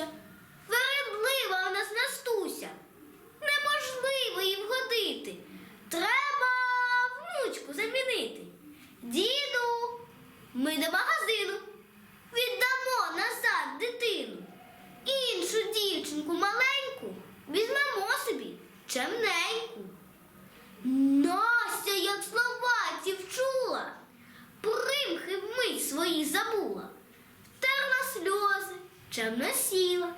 бабуся. Вередлива у нас Настуся. Неможливо їй вгодити. Треба внучку замінити. Діду, ми до магазину. Віддамо назад дитину. Іншу дівчинку маленьку візьмемо собі чемненьку. Настя, як слова ці вчула, примхи вмить свої забула, втерла сльози, чемно сіла.